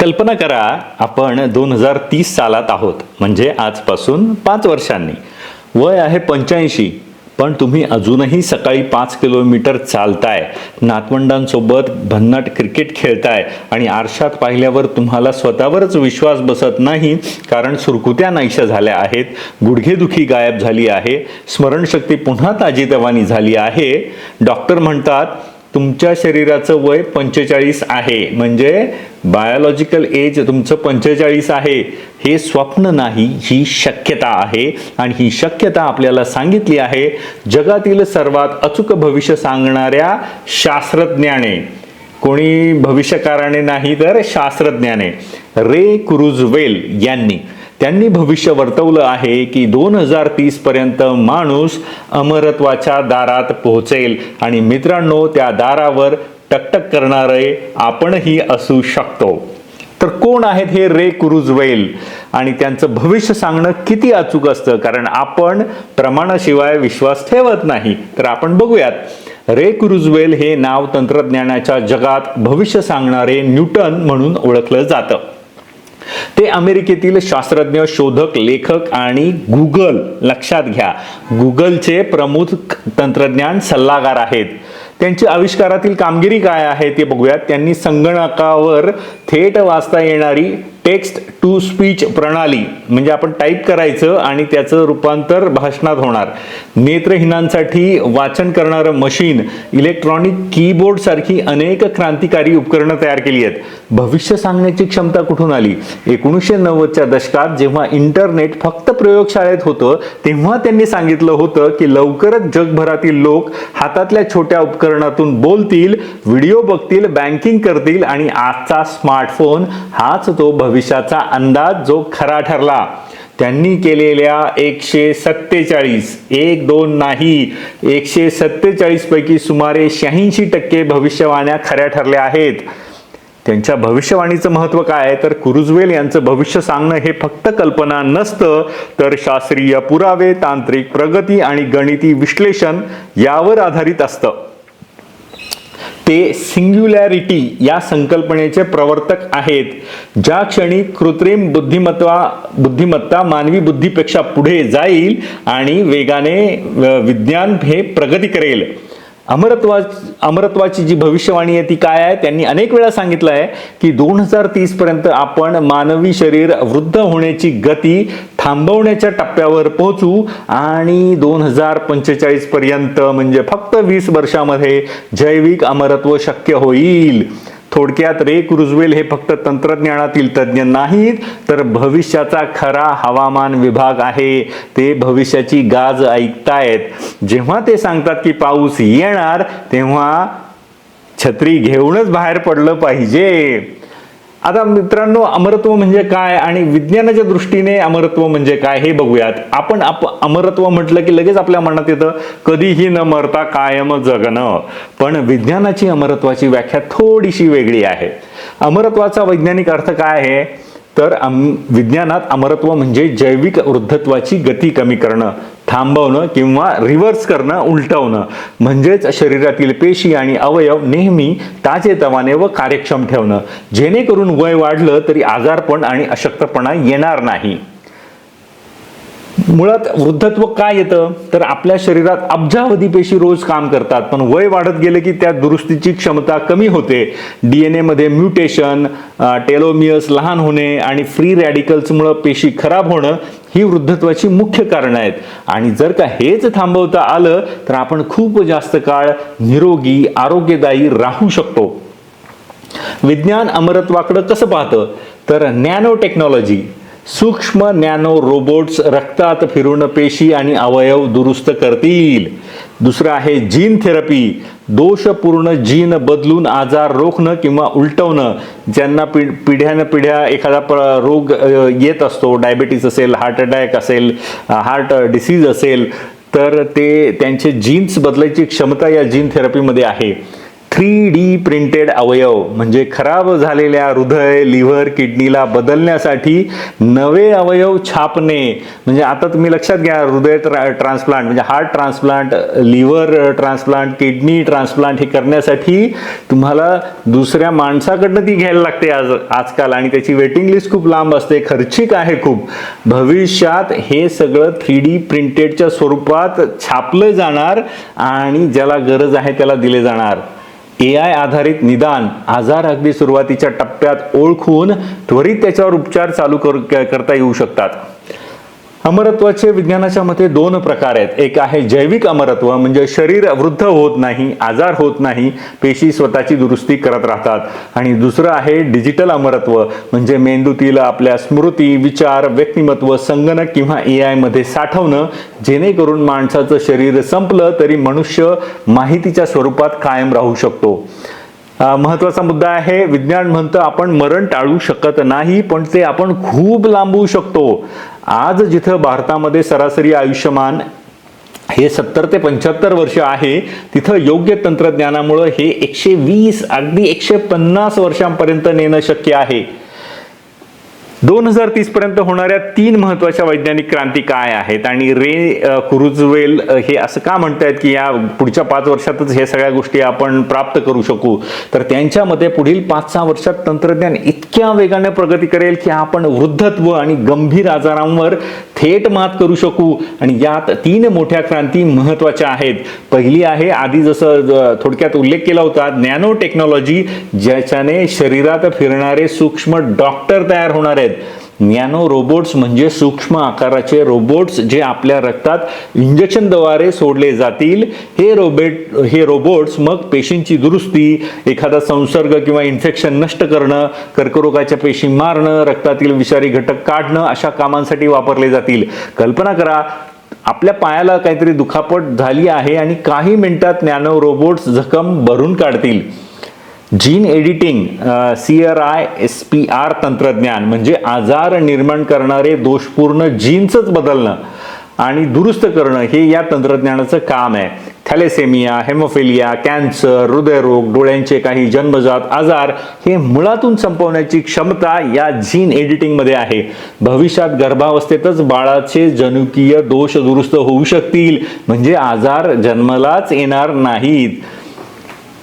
कल्पना करा आपण दोन हजार तीस सालात आहोत. म्हणजे आजपासून पाच वर्षांनी. वय आहे पंच्याऐंशी पण तुम्ही अजूनही सकाळी पाच किलोमीटर चालताय. नातवंडांसोबत भन्नाट क्रिकेट खेळताय आणि आरशात पाहिल्यावर तुम्हाला स्वतःवरच विश्वास बसत नाही कारण सुरकुत्या नाहीशा झाल्या आहेत गुडघेदुखी गायब झाली आहे स्मरणशक्ती पुन्हा ताजीतवानी झाली आहे. डॉक्टर म्हणतात तुमच्या शरीराचं वय पंचेचाळीस आहे. म्हणजे बायोलॉजिकल एज तुमचं पंचेचाळीस आहे. हे स्वप्न नाही ही शक्यता आहे. आणि ही शक्यता आपल्याला सांगितली आहे जगातील सर्वात अचूक भविष्य सांगणाऱ्या शास्त्रज्ञाने. कोणी भविष्यकाराने नाही तर शास्त्रज्ञाने. रे क्रुझवेल यांनी. त्यांनी भविष्य वर्तवलं आहे की दोन हजार तीस पर्यंत माणूस अमरत्वाच्या दारात पोहोचेल. आणि मित्रांनो त्या दारावर टकटक करणारे आपणही असू शकतो. तर कोण आहेत हे रे कुरुजवेल? आणि त्यांचं भविष्य सांगणं किती अचूक असतं? कारण आपण प्रमाणाशिवाय विश्वास ठेवत नाही. तर आपण बघूयात. रे कुरुजवेल हे नाव तंत्रज्ञानाच्या जगात भविष्य सांगणारे न्यूटन म्हणून ओळखलं जातं. ते अमेरिकेतील शास्त्रज्ञ शोधक लेखक आणि गुगल. लक्षात घ्या. गुगलचे प्रमुख तंत्रज्ञान सल्लागार आहेत. त्यांची आविष्कारातील कामगिरी काय आहे ते बघूयात. त्यांनी संगणकावर थेट वाचता येणारी टेक्स्ट टू स्पीच प्रणाली म्हणजे आपण टाईप करायचं आणि त्याचं रूपांतर भाषणात होणार. नेत्रहीनांसाठी वाचन करणारं मशीन इलेक्ट्रॉनिक कीबोर्ड सारखी अनेक क्रांतिकारी उपकरणं तयार केली आहेत. भविष्य सांगण्याची क्षमता कुठून आली? एकोणीसशे नव्वदच्या दशकात जेव्हा इंटरनेट फक्त प्रयोगशाळेत होतं तेव्हा त्यांनी सांगितलं होतं की लवकरच जगभरातील लोक हातातल्या छोट्या उपकरणातून बोलतील व्हिडिओ बघतील बँकिंग करतील आणि आजचा स्मार्टफोन हाच तो भविष्य भविष्याचा अंदाज जो खरा ठरला. त्यांनी केलेल्या एकशे सत्तेचाळीस एक दोन नाही एकशे सत्तेचाळीस पैकी सुमारे शहाऐंशी टक्के भविष्यवाण्या खऱ्या ठरल्या आहेत. त्यांच्या भविष्यवाणीचं महत्त्व काय तर कुरुजवेल यांचं भविष्य सांगणं हे फक्त कल्पना नसतं तर शास्त्रीय पुरावे तांत्रिक प्रगती आणि गणिती विश्लेषण यावर आधारित असतं. ते सिंग्युलॅरिटी या संकल्पनेचे प्रवर्तक आहेत. ज्या क्षणी कृत्रिम बुद्धिमत्ता बुद्धिमत्ता मानवी बुद्धीपेक्षा पुढे जाईल आणि वेगाने विज्ञान हे प्रगती करेल. अमरत्वा अमरत्वाची जी भविष्यवाणी आहे ती काय आहे? त्यांनी अनेक वेळा सांगितलं आहे की दोन हजार तीस पर्यंत आपण मानवी शरीर वृद्ध होण्याची गती थांबवण्याच्या टप्प्यावर पोहोचू आणि दोन हजार पंचेचाळीस पर्यंत म्हणजे फक्त वीस वर्षामध्ये जैविक अमरत्व शक्य होईल. थोडक्यात रे क्रुझवेल हे फक्त तंत्रज्ञानातील तज्ज्ञ नाहीत तर भविष्याचा खरा हवामान विभाग आहे. ते भविष्याची गाज ऐकतायत. जेव्हा ते सांगतात की पाऊस येणार तेव्हा छत्री घेऊनच बाहेर पडलं पाहिजे. आता मित्रांनो अमरत्व म्हणजे काय आणि विज्ञानाच्या दृष्टीने अमरत्व म्हणजे काय हे बघूयात. आपण आप अमरत्व म्हटलं की लगेच आपल्या मनात येतं कधीही न मरता कायम जगणं. पण विज्ञानाची अमरत्वाची व्याख्या थोडीशी वेगळी आहे. अमरत्वाचा वैज्ञानिक अर्थ काय आहे? तर अम विज्ञानात अमरत्व म्हणजे जैविक वृद्धत्वाची गती कमी करणं. थांबवणं किंवा रिव्हर्स करणं उलटवणं. म्हणजेच शरीरातील पेशी आणि अवयव नेहमी ताजेतवाने व कार्यक्षम ठेवणं. जेणेकरून वय वाढलं तरी आजारपण आणि अशक्तपणा येणार नाही. मुळात वृद्धत्व काय येतं? तर आपल्या शरीरात अब्जावधी पेशी रोज काम करतात. पण वय वाढत गेलं की त्या दुरुस्तीची क्षमता कमी होते. डी एन एमध्ये म्युटेशन टेलोमियस लहान होणे आणि फ्री रॅडिकल्समुळं पेशी खराब होणं ही वृद्धत्वाची मुख्य कारणं आहेत. आणि जर का हेच थांबवता आलं तर आपण खूप जास्त काळ निरोगी आरोग्यदायी राहू शकतो. विज्ञान अमरत्वाकडं कसं पाहतं? तर नॅनो टेक्नॉलॉजी सूक्ष्म नॅनो रोबोट्स रक्तात फिरून पेशी आणि अवयव दुरुस्त करतील. दुसरं आहे जीन थेरपी. दोषपूर्ण जीन बदलून आजार रोखणं किंवा उलटवणं. ज्यांना पि पिढ्यानं पिढ्या एखादा प रोग येत असतो डायबेटीस असेल हार्ट अटॅक असेल हार्ट डिसीज असेल तर ते त्यांचे जीन्स बदलायची क्षमता या जीन थेरपीमध्ये आहे. थ्री डी प्रिंटेड अवयव म्हणजे खराब झालेल्या हृदय लिव्हर किडनीला बदलण्यासाठी नवे अवयव छापणे. म्हणजे आता तुम्ही लक्षात घ्या हृदय ट्रा ट्रान्सप्लांट म्हणजे heart transplant liver transplant kidney transplant हे करण्यासाठी तुम्हाला दुसऱ्या माणसाकडनं ती घ्यायला लागते आज आजकाल. आणि त्याची वेटिंग लिस्ट खूप लांब असते खर्चिक आहे खूप. भविष्यात हे सगळं थ्री डी प्रिंटेडच्या स्वरूपात छापलं जाणार आणि ज्याला गरज आहे त्याला दिले जाणार. ए आय आधारित निदान आजार अगदी सुरुवातीच्या टप्प्यात ओळखून त्वरित त्याच्यावर उपचार चालू कर करता येऊ शकतात. अमरत्वाचे विज्ञानाच्या मते दोन प्रकार आहेत. एक आहे जैविक अमरत्व म्हणजे शरीर वृद्ध होत नाही आजार होत नाही पेशी स्वतःची दुरुस्ती करत राहतात. आणि दुसरं आहे डिजिटल अमरत्व म्हणजे मेंदूतील आपल्या स्मृती विचार व्यक्तिमत्व संगणक किंवा ए आयमध्ये साठवणं जेणेकरून माणसाचं शरीर संपलं तरी मनुष्य माहितीच्या स्वरूपात कायम राहू शकतो. महत्त्वाचा मुद्दा आहे विज्ञान म्हणतं आपण मरण टाळू शकत नाही पण ते आपण खूप लांबवू शकतो. आज जिथं भारतामध्ये सरासरी आयुष्यमान हे सत्तर ते पंच्याहत्तर वर्ष आहे तिथं योग्य तंत्रज्ञानामुळं हे एकशे वीस अगदी एकशे पन्नास वर्षांपर्यंत नेणं शक्य आहे. दोन हजार तीस पर्यंत होणाऱ्या तीन महत्त्वाच्या वैज्ञानिक क्रांती काय आहेत? आणि रे कुरुजवेल हे असं का म्हणतायत की या पुढच्या पाच वर्षातच हे सगळ्या गोष्टी आपण प्राप्त करू शकू? तर त्यांच्यामध्ये पुढील पाच सहा वर्षात तंत्रज्ञान इतक्या वेगाने प्रगती करेल की आपण वृद्धत्व आणि गंभीर आजारांवर थेट मात करू शकू. आणि यात तीन मोठ्या क्रांती महत्त्वाच्या आहेत. पहिली आहे आधी जसं थोडक्यात उल्लेख केला होता नॅनो टेक्नॉलॉजी ज्याच्याने शरीरात फिरणारे सूक्ष्म डॉक्टर तयार होणार आहेत. नॅनो रोबोट्स म्हणजे सूक्ष्म आकाराचे रोबोट्स जे आपल्या रक्तात इंजेक्शनद्वारे सोडले जातील. हे रोबोट हे रोबोट्स मग पेशींची दुरुस्ती एखादा संसर्ग किंवा इन्फेक्शन नष्ट करणं कर्करोगाच्या पेशी मारणं रक्तातील विषारी घटक काढणं अशा कामांसाठी वापरले जातील. कल्पना करा आपल्या पायाला काहीतरी दुखापट झाली आहे आणि काही मिनिटात नॅनो रोबोट्स जखम भरून काढतील. Gene editing C R I S P R तंत्रज्ञान म्हणजे आजार निर्माण करणारे दोषपूर्ण जीन्सच बदलणं आणि दुरुस्त करणं हे या तंत्रज्ञानाचं काम आहे. थॅलेसेमिया हेमोफिलिया कॅन्सर हृदयरोग डोळ्यांचे काही जन्मजात आजार हे मुळातून संपवण्याची क्षमता या जीन एडिटिंगमध्ये आहे. भविष्यात गर्भावस्थेतच बाळाचे जनुकीय दोष दुरुस्त होऊ शकतील. म्हणजे आजार जन्मलाच येणार नाहीत.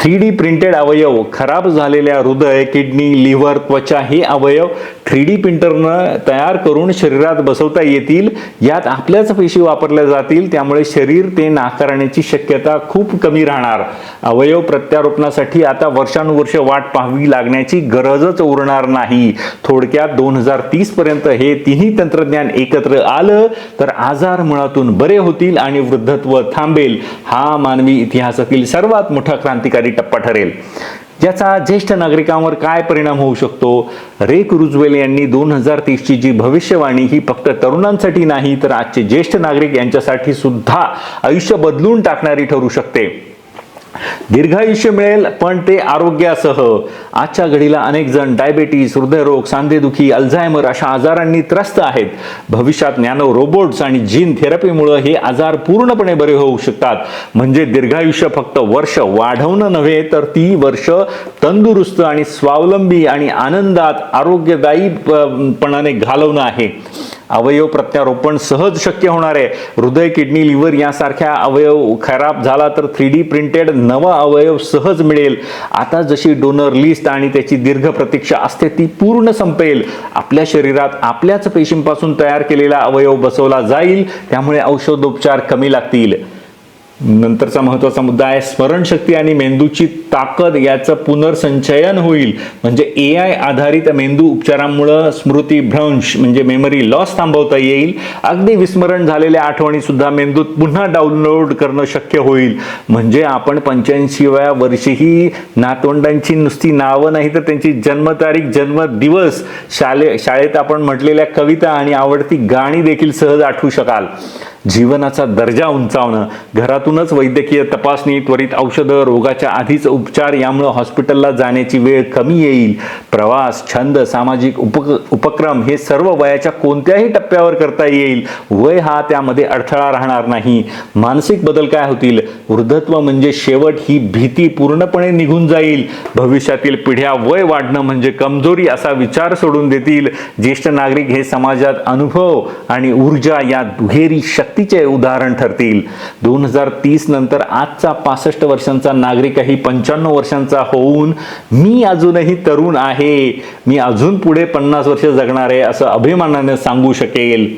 थ्री डी प्रिंटेड अवयव खराब झालेल्या हृदय किडनी लिव्हर त्वचा हे अवयव थ्री डी प्रिंटरनं तयार करून शरीरात बसवता येतील यात आपल्याच पेशी वापरल्या जातील त्यामुळे शरीर ते नाकारण्याची शक्यता खूप कमी राहणार. अवयव प्रत्यारोपणासाठी आता वर्षानुवर्ष वाट पाहावी लागण्याची गरजच उरणार नाही. थोडक्यात दोन हजार तीस पर्यंत हे तिन्ही तंत्रज्ञान एकत्र आलं तर आजार मुळातून बरे होतील आणि वृद्धत्व थांबेल हा मानवी इतिहासातील सर्वात मोठा क्रांतिकारी टप्पा ठरेल. ज्याचा ज्येष्ठ नागरिकांवर काय परिणाम होऊ शकतो? रेक रुजवेल यांनी दोन हजार तीसची जी भविष्यवाणी ही फक्त तरुणांसाठी नाही तर आजचे ज्येष्ठ नागरिक यांच्यासाठी सुद्धा आयुष्य बदलून टाकणारी ठरू शकते. दीर्घायुष्य मिळेल पण ते आरोग्यासह. आजच्या घडीला अनेक जण डायबेटीस हृदयरोग सांधेदुखी अल्झायमर अशा आजारांनी त्रस्त आहेत. भविष्यात नॅनो रोबोट्स आणि जीन थेरपीमुळे हे आजार पूर्णपणे बरे होऊ शकतात. म्हणजे दीर्घायुष्य फक्त वर्ष वाढवणं नव्हे तर ती वर्ष तंदुरुस्त आणि स्वावलंबी आणि आनंदात आरोग्यदायी घालवणं आहे. अवयव प्रत्यारोपण सहज शक्य होणार आहे. हृदय किडनी लिव्हर यासारख्या अवयव खराब झाला तर थ्री डी प्रिंटेड नवा अवयव सहज मिळेल. आता जशी डोनर लिस्ट आणि त्याची दीर्घ प्रतीक्षा असते ती पूर्ण संपेल. आपल्या शरीरात आपल्याच पेशींपासून तयार केलेला अवयव बसवला जाईल त्यामुळे औषधोपचार कमी लागतील. नंतरचा महत्त्वाचा मुद्दा आहे स्मरणशक्ती आणि मेंदूची ताकद याचं पुनर्संचयन होईल. म्हणजे ए आय आधारित मेंदू उपचारांमुळं स्मृती भ्रंश म्हणजे मेमरी लॉस थांबवता येईल. अगदी विस्मरण झालेल्या आठवणी सुद्धा मेंदूत पुन्हा डाउनलोड करणं शक्य होईल. म्हणजे आपण पंच्याऐंशीव्या वर्षीही नातवंडांची नुसती नावं नाही तर त्यांची जन्मतारीख जन्मदिवस शाले शाळेत आपण म्हटलेल्या कविता आणि आवडती गाणी देखील सहज आठवू शकाल. जीवनाचा दर्जा उंचावणं घरातूनच वैद्यकीय तपासणी त्वरित औषधं रोगाच्या आधीच उपचार यामुळं हॉस्पिटलला जाण्याची वेळ कमी येईल. प्रवास छंद सामाजिक उपक उपक्रम हे सर्व वयाच्या कोणत्याही टप्प्यावर करता येईल. वय हा त्यामध्ये अडथळा राहणार नाही. मानसिक बदल काय होतील? वृद्धत्व म्हणजे शेवट ही भीती पूर्णपणे निघून जाईल. भविष्यातील पिढ्या वय वाढणं म्हणजे कमजोरी असा विचार सोडून देतील. ज्येष्ठ नागरिक हे समाजात अनुभव आणि ऊर्जा या दुहेरी शक्ती शक्तीचे उदाहरण ठरतील. दोन हजार तीस नंतर आजचा पासष्ट वर्षांचा नागरिकही पंच्याण्णव वर्षांचा होऊन मी अजूनही तरुण आहे. मी अजून पुढे पन्नास वर्ष जगणार आहे असं अभिमानाने सांगू शकेल.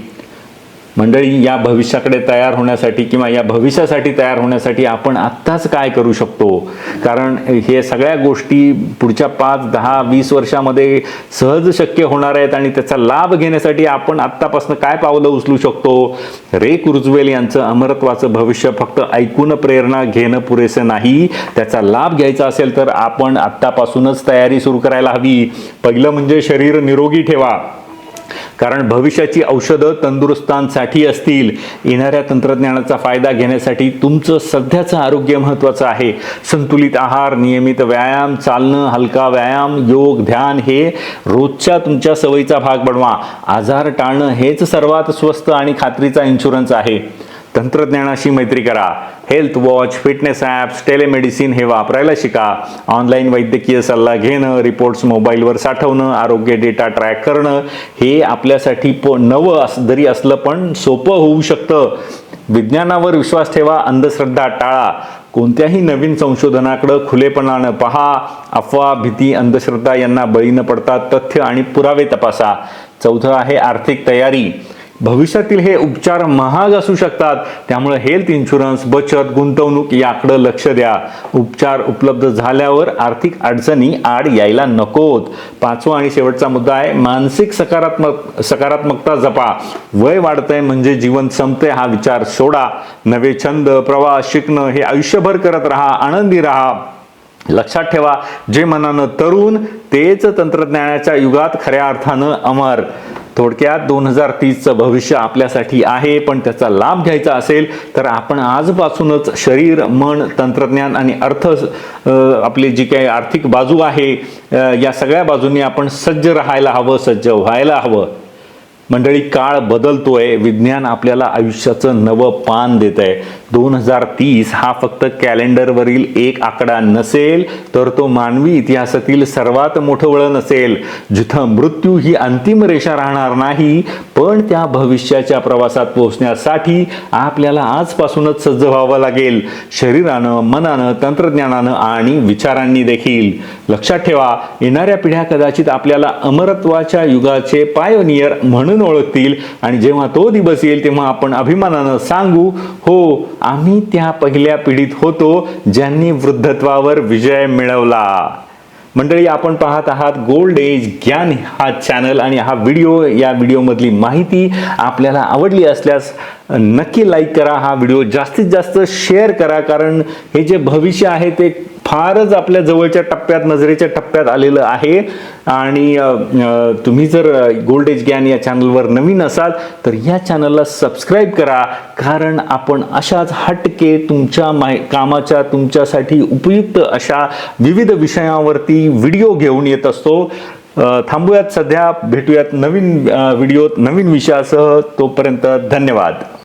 मंडळी या भविष्याकडे तयार होण्यासाठी किंवा या भविष्यासाठी तयार होण्यासाठी आपण आत्ताच काय करू शकतो? कारण हे सगळ्या गोष्टी पुढच्या पाच दहा वीस वर्षामध्ये सहज शक्य होणार आहेत आणि त्याचा लाभ घेण्यासाठी आपण आत्तापासून काय पावलं उचलू शकतो? रे कुर्जवेल यांचं अमरत्वाचं भविष्य फक्त ऐकून प्रेरणा घेणं पुरेसं नाही. त्याचा लाभ घ्यायचा असेल तर आपण आत्तापासूनच तयारी सुरू करायला हवी. पहिलं म्हणजे शरीर निरोगी ठेवा. कारण भविष्याची औषधं तंदुरुस्तांसाठी असतील. येणाऱ्या तंत्रज्ञानाचा फायदा घेण्यासाठी तुमचं सध्याचं आरोग्य महत्त्वाचं आहे. संतुलित आहार नियमित व्यायाम चालणं हलका व्यायाम योग ध्यान हे रोजच्या तुमच्या सवयीचा भाग बनवा. आजार टाळणं हेच सर्वात स्वस्त आणि खात्रीचा इन्शुरन्स आहे. तंत्रज्ञानाशी मैत्री करा. Health watch fitness apps telemedicine हे वापरायला शिका. ऑनलाईन वैद्यकीय सल्ला घेणं रिपोर्ट्स मोबाईलवर साठवणं आरोग्य डेटा ट्रॅक करणं हे आपल्यासाठी प नवं अस जरी असलं पण सोपं होऊ शकतं. विज्ञानावर विश्वास ठेवा अंधश्रद्धा टाळा. कोणत्याही नवीन संशोधनाकडं खुलेपणानं पहा. अफवा भीती अंधश्रद्धा यांना बळी न पडता तथ्य आणि पुरावे तपासा. चौथं आहे आर्थिक तयारी. भविष्यातील हे उपचार महाग असू शकतात. त्यामुळे हेल्थ इन्शुरन्स बचत गुंतवणूक याकडं लक्ष द्या. उपचार उपलब्ध झाल्यावर आर्थिक अडचणी आड यायला नकोत. पाचवा आणि शेवटचा मुद्दा आहे मानसिक सकारात्मक सकारात्मकता जपा. वय वाढतंय म्हणजे जीवन संपते हा विचार सोडा. नवे छंद प्रवास शिकणं हे आयुष्यभर करत राहा आनंदी राहा. लक्षात ठेवा जे मनानं तरुण तेच तंत्रज्ञानाच्या युगात खऱ्या अर्थानं अमर. थोडक्यात दोन हजार तीसचं भविष्य आपल्यासाठी आहे पण त्याचा लाभ घ्यायचा असेल तर आपण आजपासूनच शरीर मन तंत्रज्ञान आणि अर्थ आपली जी काही आर्थिक बाजू आहे या सगळ्या बाजूंनी आपण सज्ज राहायला हवं सज्ज व्हायला हवं. मंडळी काळ बदलतोय विज्ञान आपल्याला आयुष्याचं नवं पान देत आहे दोन हजार तीस हा फक्त कॅलेंडरवरील एक आकडा नसेल तर तो मानवी इतिहासातील सर्वात मोठं वळण असेल जिथं मृत्यू ही अंतिम रेषा राहणार नाही पण त्या भविष्याच्या प्रवासात पोहोचण्यासाठी आपल्याला आजपासूनच सज्ज व्हावं लागेल. शरीरानं मनानं तंत्रज्ञानानं आणि विचारांनी देखील. लक्षात ठेवा येणाऱ्या पिढ्या कदाचित आपल्याला अमरत्वाच्या युगाचे पायोनियर म्हणून ओळखतील आणि जेव्हा तो दिवस येईल तेव्हा आपण अभिमानानं सांगू हो आम्ही त्या पहिल्या पिढीत होतो ज्यांनी वृद्धत्वावर विजय मिळवला. मंडळी आपण पाहत आहात गोल्ड एज ज्ञान हा चॅनल आणि हा व्हिडिओ या व्हिडिओमधली माहिती आपल्याला आवडली असल्यास नक्की लाईक करा. हा व्हिडिओ जास्तीत जास्त शेअर करा कारण हे जे भविष्य आहे ते फारच आपल्या जवळच्या टप्प्यात नजरेच्या टप्प्यात आलेलं आहे. आणि तुम्ही जर गोल्ड एज ज्ञान या चॅनलवर नवीन असाल तर या चॅनलला सबस्क्राईब करा. कारण आपण अशाच हटके तुमच्या माय कामाच्या तुमच्यासाठी उपयुक्त अशा विविध विषयावरती व्हिडिओ घेऊन येत असतो. थांबूयात सध्या भेटूयात नवीन व्हिडिओत नवीन विषयासह. तोपर्यंत धन्यवाद.